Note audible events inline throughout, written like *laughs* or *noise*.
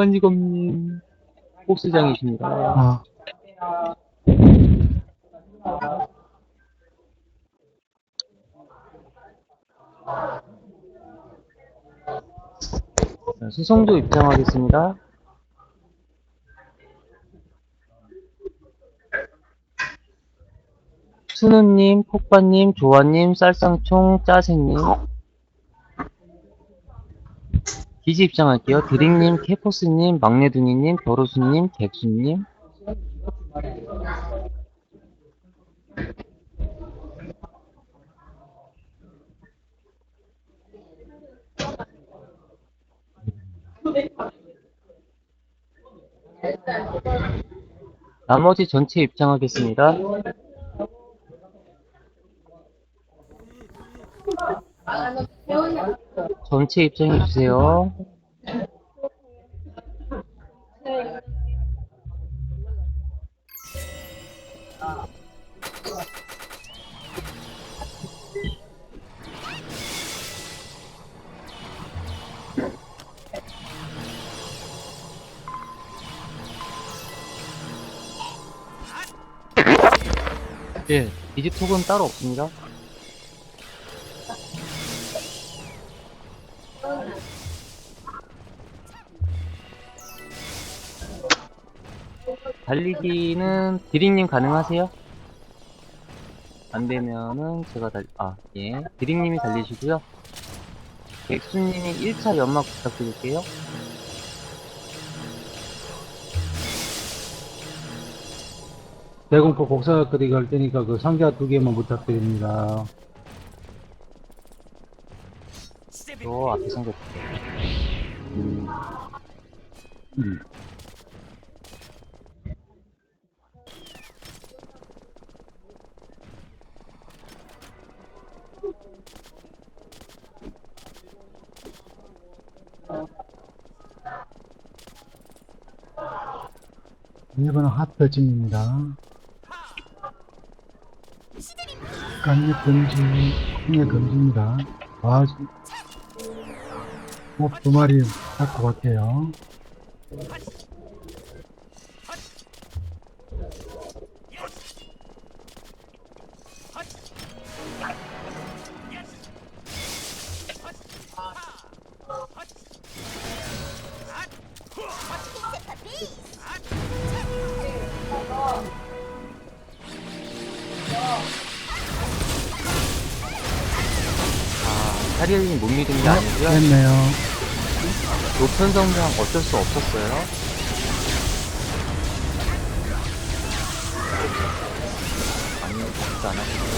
초간직업님 보스장이십니다. 아, 자, 수성조 입장하겠습니다. 순우님, 폭바님, 조아님, 쌀쌍총, 짜생님. 기지 입장할게요. 드링님, 캐포스님, 막내둥이님, 벼로수님, 객수님. 나머지 전체 입장하겠습니다. 전체 입장해 주세요. 예, 디지톡은 따로 없습니다. 달리기는 디링님 가능하세요? 안 되면은 제가 달, 아, 예. 디링님이 달리시고요. 백수님이 1차 연막 부탁드릴게요. 대공포 곡사 끓이기 할 테니까 그 상자 두 개만 부탁드립니다. 저 앞에 생겼 음, 음. 일본은 핫터진입니다. 간nhập 금지, 홍해 금지입니다. 아, 목두 마리 잡고 갈게요. 됐네요. 높은 성장 어쩔 수 없었어요. 아니요, 진짜 안 하셨어요.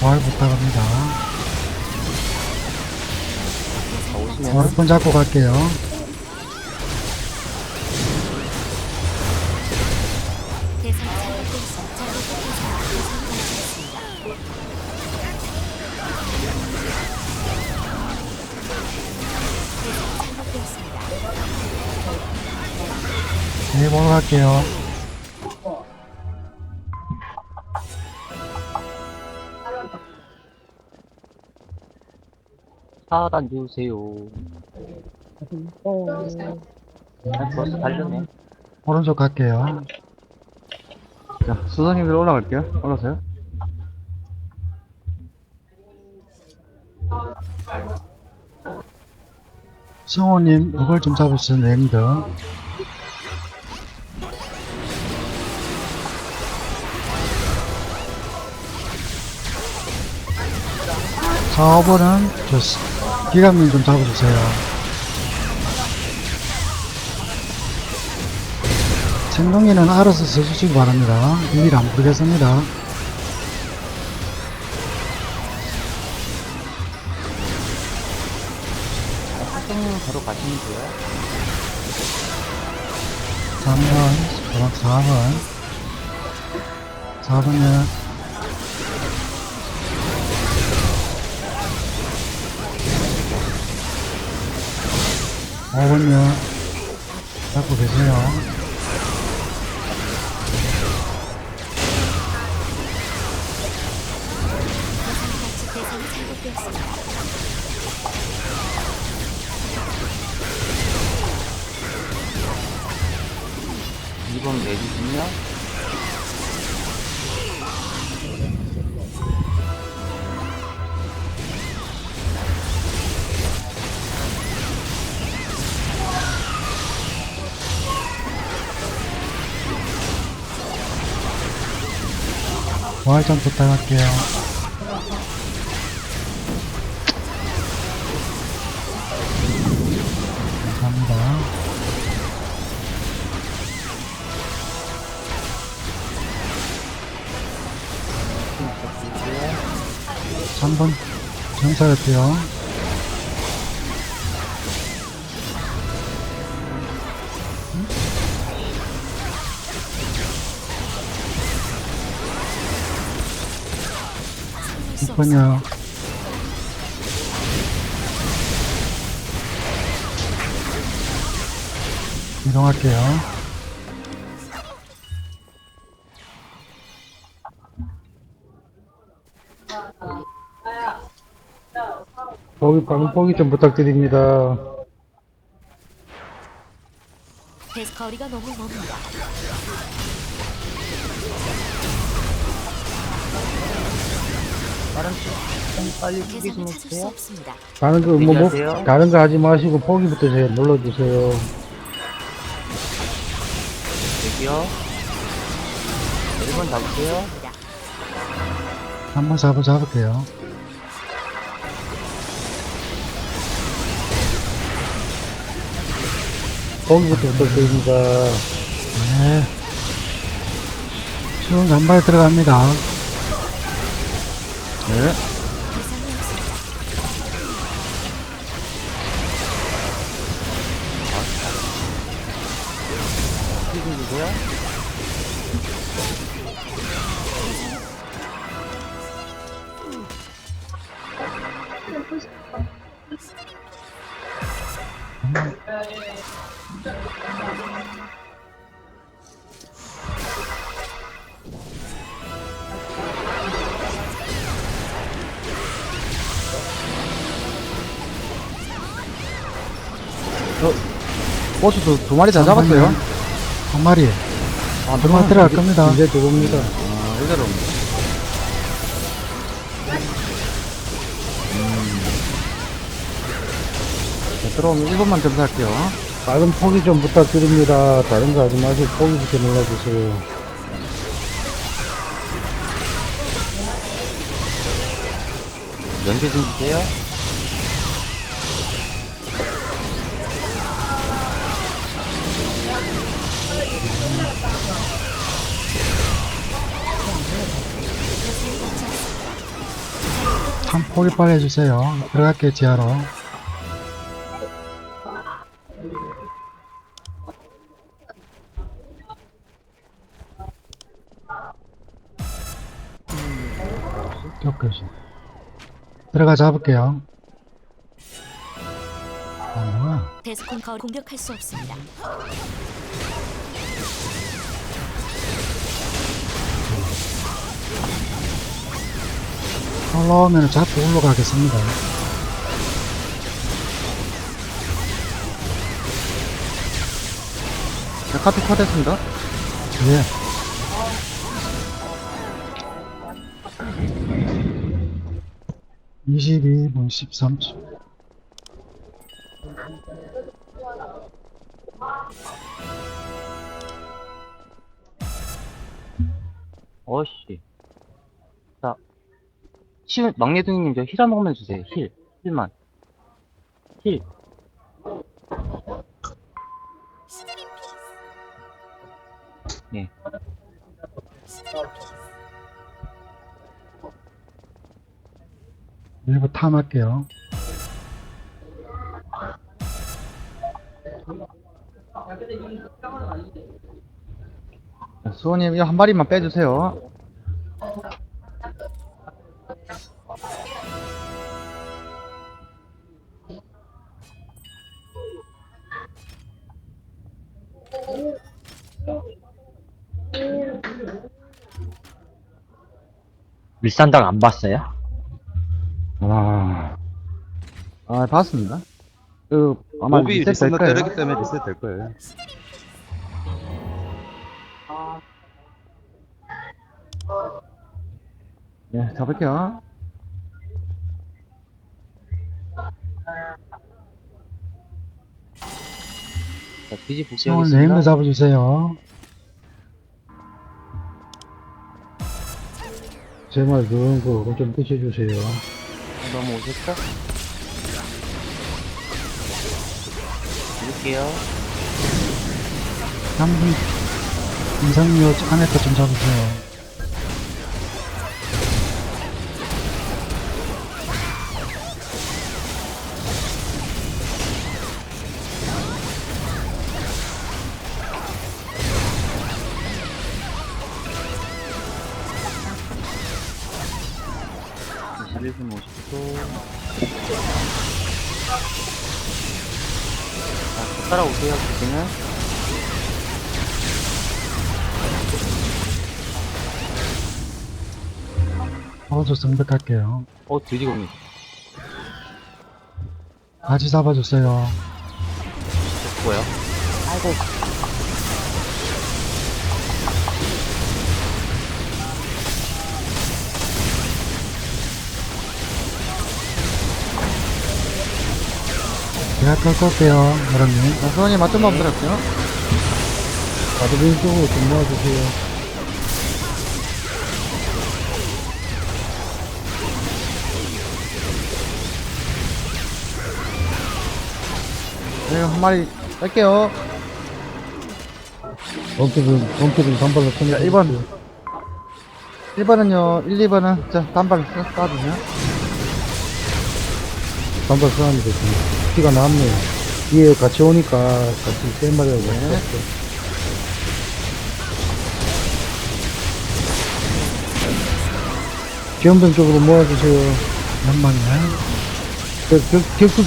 말 부탁합니다. 자, 오시면 머리폰 잡고 갈게요. 할게요. 사단 주세요. 아, 벌써 달렸네. 오른쪽 갈게요. 자, 수사님들 올라갈게요. 올라오세요. 성호님, 이걸 좀 잡으시면 됩니다. 4번은 저 기강민 좀 잡아주세요. 생동이는 알아서 써주시기 바랍니다. 비밀 안 부르겠습니다. 학생님 바로 가시면 돼요. 3번, 4번, 4번. 4번은 5번요. 잡고 계세요. 부활 좀 부탁할게요. 감사합니다. 삼번 정사였대요. 6번이요. 이동할게요. 보기, 방보기 좀 부탁드립니다. 대- 거리가 너무 멉니다. 다른 좀 빨리 후기 좀 대상을 찾을 수 해주세요. 없습니다. 다른 거, 뭐, 뭐. 다른 거 하지 마시고 보기부터 제 눌러주세요. 여기요. 1번 잡으세요. 입니다. 한번 잡아 잡을게요. 보기부터 부탁드립니다. 네. 수능 간발 들어갑니다. 네. 대상이 없습 보스 두, 두 마리 다 잡았어요. 한 마리. 아, 들어갈 들어갈 겁니다. 이제 들어옵니다. 아, 이대로. 자, 들어오면 1번만 점수할게요. 다른 포기 좀 부탁드립니다. 다른 거 하지 마시고 포기부터 눌러주세요. 연계 좀 주세요. 포기 빨리 해주세요. 들어갈게요, 지하로. 들어가 잡을게요. 아, 뭐야. 데스콘 거 공격할 수 없습니다. 올라오면 잡고 올라가겠습니다. 자, 카트 컷 했습니다. 예. (22분 13초) 어씨. 자. 실, 막내둥이님 저 힐 한 번만 주세요. 힐. 힐만. 힐. 네. 일부 탐할게요. 수호님, 이거 한 마리만 빼주세요. 밀산당 안 봤어요? 아, 아, 봤습니다. 그, 아마 몹이 리셋 될 리셋만 거예요. 때리기 때문에 리셋 될 거예요. 네, 잡을게요. 자, 비지 오늘. 네임도 잡아주세요. 제말 그런 거좀 드셔주세요. 너무 오셨어? 드릴게요. 한분 이상료 안에 거좀 잡으세요. 자, 11분 50초. 자, 또 따라오세요, 그때는. 어저 정백할게요. 어, 돼지고기. 같이 잡아주세요. 뭐야? 아이고. 제가 끌고 올게요, 여러분. 자, 수원이 맞좀 한번 들었고요. 다들 왼쪽으로 좀 모아주세요. 네, 한 마리 뺄게요. 범죄는, 범죄는 단발로 자, 쳐내주세요. 1번. 1번은요, 1, 2번은, 자, 단발 쏴주세요. 단발 사람이 됐습니다. 피가 나왔네요. 위에 같이 오니까 같이 세 마리하고 네. 지원병 쪽으로 모아주세요. 연방에. 격, 격, 격수,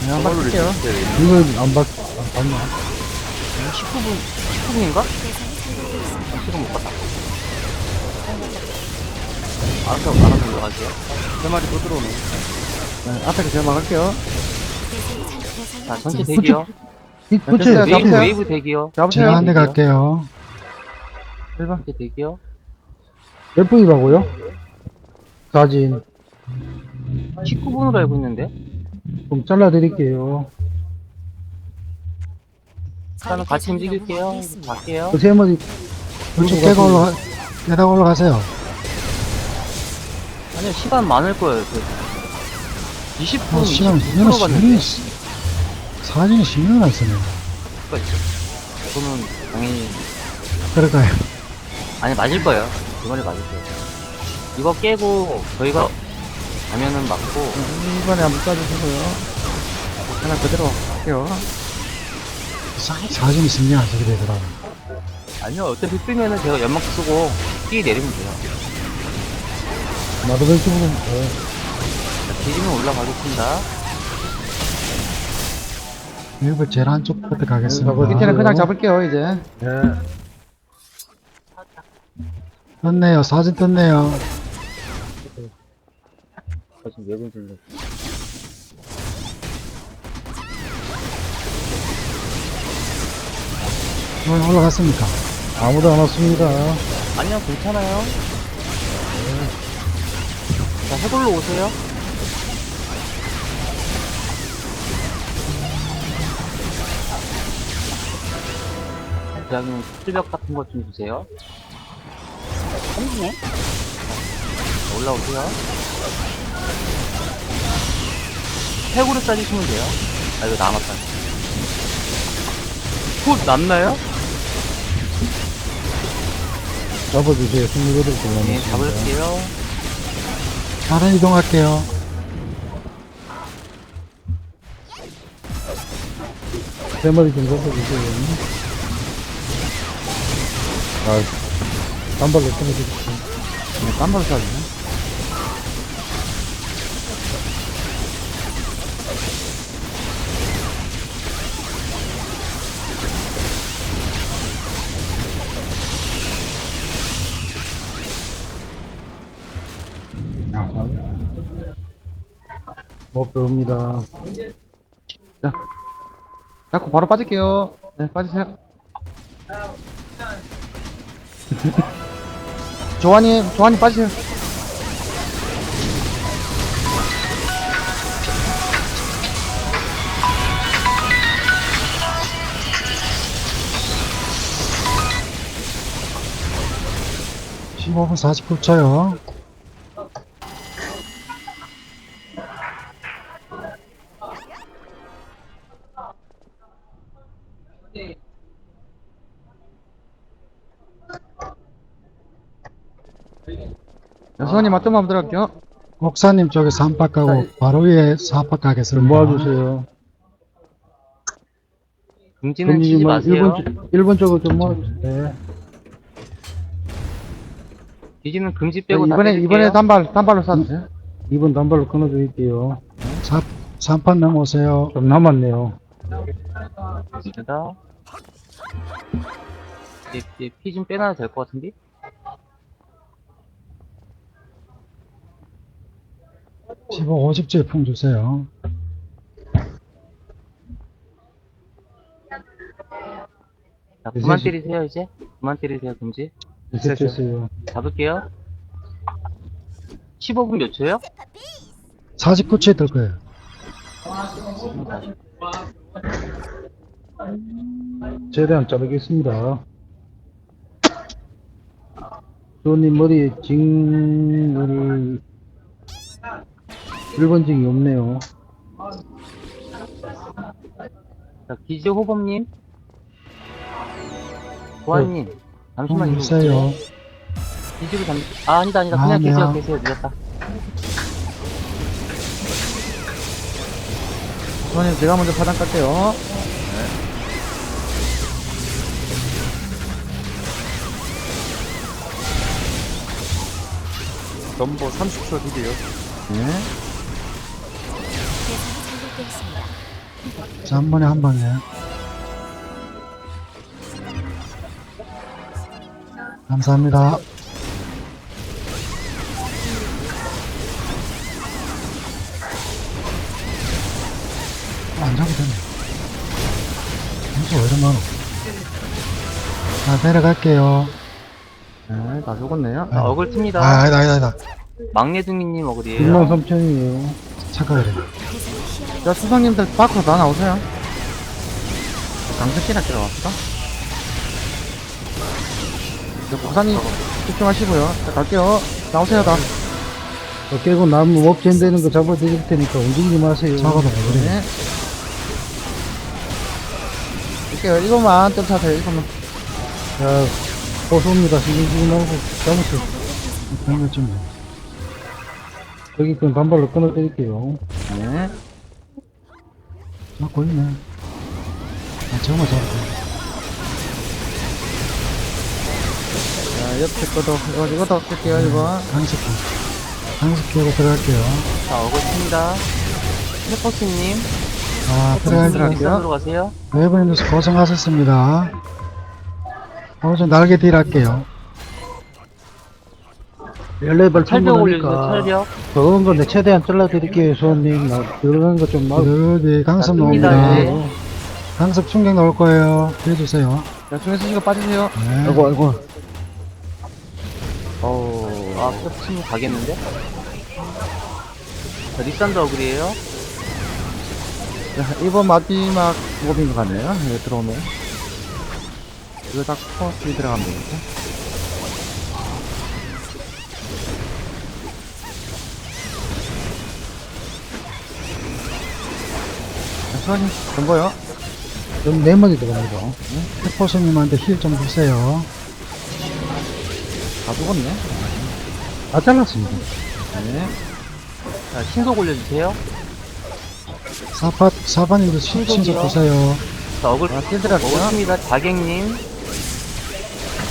네, 한 마리 뺄게요. 이걸 안 봤, 안 봤나? 19분, 19분인가? 대상이 잘못되어 있습니다. 아, 지금 못 봤다. 알아서, 알아서 들어갈게요. 세 마리 또 들어오네. 네, 앞에 제가 막을게요. 자, 전체. 대기요. 이, 됐어요. 붙여요. 웨이브, 잡으세요. 웨이브 대기요. 잡으세요. 제가 한 대 갈게요. 1번. 전체 대기요. 몇 분이라고요? 사진. 19분으로 알고 있는데? 좀 잘라드릴게요. 일단은 같이 움직일게요. 갈게요. 그세 마리, 물쭉 깨고 올라가, 깨다가 올라가세요. 아니요, 시간 많을 거예요. 그 20분, 어, 시간, 20분 이거는 갔는데. 시간이, 사진이 10년 안 쓰네. 저는 당연히, 그럴까요? 아니, 맞을 거예요. 그 말이 맞을 거예요. 이거 깨고, 저희가 가면은 맞고, 1번에 한번 쏴주시고요. 하나 그대로 갈게요. 사, 사진이 신경 안 쓰게 되더라고. 아니요, 어차피 뜨면은 제가 연막 쓰고, 뛰 내리면 돼요. 나도 왼쪽으로, 어, 자, 뒤지면 올라가겠습니다. 일부 제일 한쪽부터 네, 가겠습니다. 밑에는 그냥 잡을게요, 이제. 네. 떴네요. 사진 떴네요. 저 지금 외분 줄래. 오늘 올라갔습니까? 아무도 안 왔습니다. 아니요, 괜찮아요. 자, 해골로 오세요. 부장님, 수벽 같은 것 좀 주세요. 자, 올라오세요. 해골을 싸주시면 돼요. 아, 이거 남았다. 곧 남나요? 잡아주세요. 28분 남았습니다. 네, 잡을게요. 다른 이동할게요. 세 마리 좀 잡아주세요. 아, 단발로 쳐내주세요. 네, 단발 쏴주 못 배웁니다. 자. 자꾸 바로 빠질게요. 네, 빠지세요. *laughs* 조한이, 조한이 빠지세요. 십오 분 사십구 초요. 자, 수환이 맞점 한번 들어갈게요. 옥사님 쪽에 3박 가고 바로 위에 4박 가겠습니다. 모아주세요. 금지는 치지 금지만 마세요. 1번, 1번 쪽을 좀 모아주세요. 네. 뒤지면 금지 자, 빼고 다 이번에. 이번에 단발, 단발로 쏴주세요. 2번 단발로 끊어드릴게요. 4, 3판 넘어오세요. 좀 남았네요. 이제, 이제 피좀 빼놔도 될 것 같은데? 십오 50초에 풍 주세요. 자, 그만 이제 때리세요, 이제. 그만 때리세요, 금지. 됐어요. 잡을게요. 15분 몇 초요? 49초에 들 거예요. 최대한 자르겠습니다. 조님 머리에 징, 우리 1번 징이 없네요. 자, 기지 호범님. 보안님. 잠시만 풍 이거 주세요. 기지로 잠시, 아, 아니다, 아니다. 그냥 아니야. 계세요, 계세요. 늦었다. 수환이 제가 먼저 파단 깔게요. 넘버 30초 딜이요. 네. 자, 한 번에 한 방에. 감사합니다. 안 잡아도 되네. 무슨 왜 많어? 자, 내려갈게요. 네, 다 죽었네요. 자, 어글 틉니다. 아, 아니다, 아니다, 아니다. 막내둥이님 어글이에요. 6만 3천이에요. 착각을 해. 자, 수성님들 밖으로 다 나오세요. 강습기나 들어갑시다. 자, 부사님 집중하시고요. 자, 갈게요. 나오세요, 다. 어, 깨고 나무 업체인 되는 거 잡아드릴 테니까 움직이지 마세요. 작아도 왜 그래. 네. 갈게요. 이거만 뜸타세요, 이거만. 자, 고소입니다. 신경 쓰지 말고 잡으세요. 그런 것 좀. 여기 건 단발로 끊어드릴게요. 네. 잡고 있네. 아, 정말 잡았다. 자, 옆에 거도, 이거, 이것도 끌게요, 이거. 강습기. 강습기 하고 들어갈게요. 자, 어글 틉니다. 해퍼스님. 아, 들어갈게요. 들어갈게요. 일산으로 가세요. 웨이브님도 고생하셨습니다. 오늘 날개 딜 할게요. 14발 철벽 올려주세요, 충분하니까. 철벽. 적은 건데 최대한 잘라드릴게요, 소원님. 나 들어간 거좀 막. 여기 강습 자, 나옵니다. 이제. 강습 충격 나올 거예요. 해주세요. 자, 중에 쓰시고 빠지세요. 네. 아이고, 아이고. 어우, 아, 끝이 가겠는데? 자, 리산드 어글이에요. 자, 이번 마지막 것 같네요. 네, 들어오면. 이거 다 코어스 들어가면 되겠죠? 자, 수환이, 전거요. 좀 네번이 들어갑니다. 해포스님한테 힐 좀 주세요. 다 죽었네. 다 잘랐습니다. 네. 자, 신속 올려주세요. 사파, 사파님도 신- 신속 주세요. 자, 어글, 들어갈게요. 틉니다. 자객님.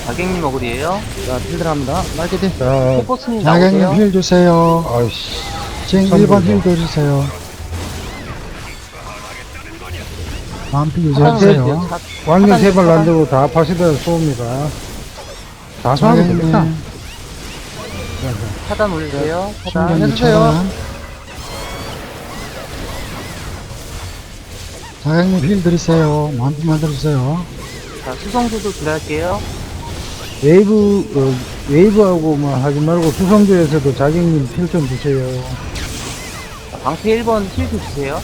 자객님 어글이에요. 자, 필 들어갑니다. 날개디. 자, 자객님 나오세요. 힐 주세요. 아이씨. 지금 선물이다. 1번 힐 줘주세요. 만피. 올려주세요. 차- 왕년 차단, 세발. 난다고 다 파시다 쏘옵니다. 다 자, 자. 차단 올리세요. 차단. 신경 해주세요. 사장님 힐 드리세요. 만두 만들어주세요. 자, 수성수도 들어갈게요. 웨이브, 어, 웨이브하고만 하지 말고 수성조에서도 자객님 필 좀 주세요. 자, 방패 1번 힐도 주세요.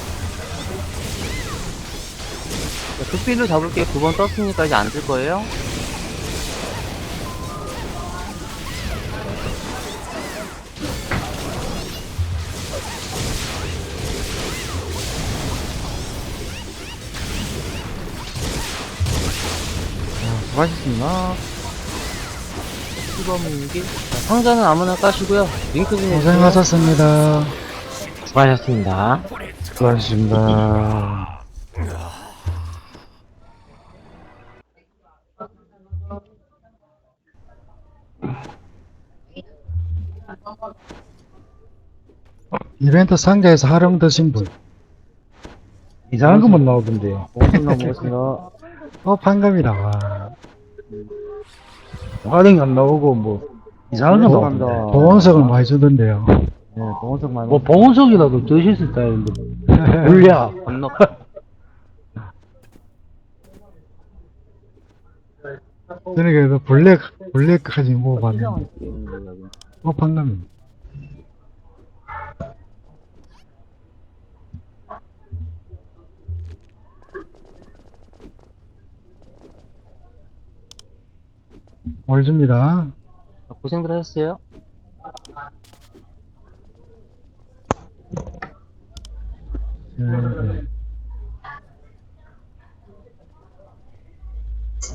극필로 잡을게요. 9번 떴으니까 이제 안 쓸 거예요. 수고하셨습니다. 10번 민기. 자, 상자는 아무나 까시고요. 링크 좀 해주세요. 고생하셨습니다. 수고하셨습니다. 수고하셨습니다. 이벤트 상자에서 활용 드신 분. 이상한 것만 나오던데. 고맙습니다. 고맙습니다. *laughs* 어, 판감이다. 와. 화링 안 나오고, 뭐, 이상한 거. 감사합니다. 보온석을 많이 주던데요. 네, 동원석 많이 뭐, 봉은석이라도 드실 수 있다 했는데. *laughs* 물려. 건너. 저는 그래도 블랙, 블랙까지 먹어봤는데. 어, 판감이. 올줍니다. 고생들 하셨어요. 네, 네.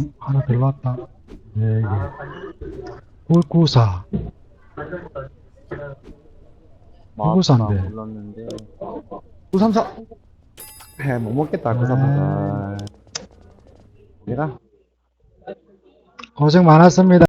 음, 하나 들어왔다. 네, 개. 꿀 구사. 누구산데? 몰랐는데. 934. 해, 못 먹겠다, 934. 아. 얘가 고생 많았습니다.